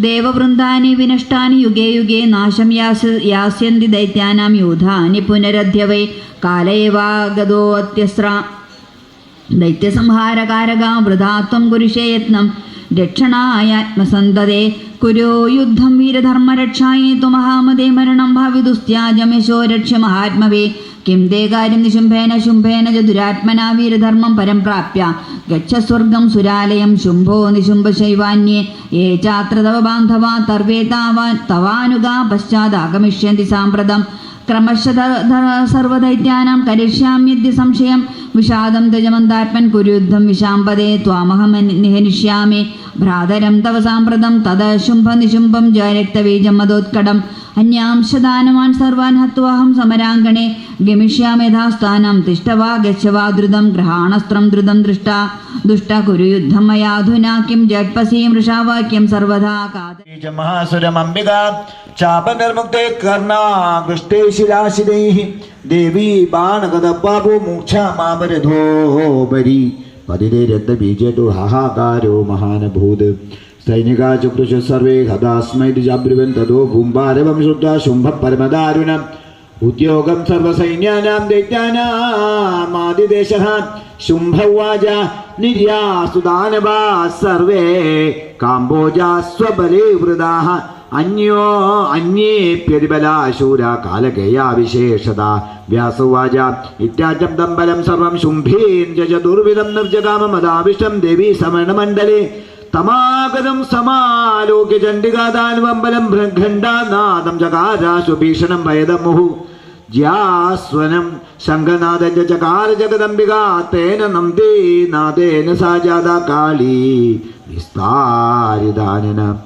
ദേവവൃന്ദാനി വിനഷ്ടാനി യുഗേ യുഗേ നാശം യാസ് യാസ്യന്തി ദൈത്യാനാം യൂഥാനി പുനരധ്യ വൈ കാലയേവാഗതോ അത്യസ്ര. ദൈത്യസംഹാരകാരകാ വൃതാത്വം കുരുഷേ യത്നം. രക്ഷണായാത്മസന്തതേ കുരോ യുദ്ധം വീരധർമ്മരക്ഷായേ ത്വമഹാമതേ മരണം ഭാവിദുസ്ത്യാജമശോ രക്ഷ മഹാത്മവേ കിം തേ കാര്യം നിശുംഭേന ശുംഭേന ച ദുരാത്മനാ വീരധർമ്മം പരം പ്രാപ്യ ഗച്ഛ സ്വർഗം സുരാലയം ശുംഭോ നിശുംഭശൈവാന്യേ ഏ ചാത്ര തവ ബാന്ധവാ തർവേ താവാൻ തവാനുഗാ പശ്ചാദാഗമിഷ്യന്തി സാമ്പ്രതം ക്രമശത സർവദൈത്യാനാം കരിഷ്യാമ്യദ്യ സംശയം വിഷാദം ധജമന്താത്മൻ കുരുദ്ധം വിശാംബദേ ത്വാമഹം നിഹനിഷ്യാമേ ഭ്രാതരം തവ സാമ്പ്രതം തദ ശുംഭ നിശുംഭം ജയരക്തബീജം മതോത്കടം അന്യാംശദാനവാൻ സർവാൻ ഹത്വാഹം സമരാങ്കണേ. ഗമിഷ്യാമേധാസ്ഥാനം തിഷ്ടവാ ഗച്ഛവാ ദ്രുതം ഗ്രഹാണസ്ത്രം ദ്രുതം ദൃഷ്ട. ദുഷ്ട കുരുയുദ്ധം മയാധുനാ കിം ജഡ്പസീം ഋഷാവാക്യം സർവഥാ കാത മഹാസുരമംബിക കർണ കർണാകൃഷ്ടേ ശിലാശിതൈ ദേവി ബാണകദബാബു മൂക്ഷ മാമരധോ മാമരധോപരി പതിതേ രക്തബീജടു ഹാഹാകാരോ മഹാനഭൂത്. സൈനികാ ചക്രുഷ സർവേ ഹതാസ്മൈ ജാബ്രുവൻ തതോ ഭൂംഭാരവം ശുദ്ധ ശുംഭ പരമദാരുണം ഉദ്യോഗം സർവസൈന്യാനാം ദൈത്യാനാമാതിദേശ ശുംഭവാച നിര്യാസുദാനവാ സർവേ കാംബോജാ സ്വബലീവൃതാ അന്യോ അന്യേപ്യതിബലാശൂര കാലകേയാ വിശേഷത വ്യാസവാച ഇറ്റാറ്റം തമ്പലം സർവം ശുംഭീം ചതുർവിധം നിർജകാമമതാവിഷ്ടം ദേവീ സമരണമണ്ഡലേ തമാഗതം സമാലോക്യ ചണ്ഡികാദാനുവമ്പലം ഘണ്ഡാനാദം ചകാരാശു ഭീഷണം ഭയതമുഹു ജ്യാസ്വനം ശംഖനാഥന്റെ ചകാര ജഗദംബിക തേന നന്ദീ നാഥേന സാജാത കാളി വിസ്താരിദാനനം.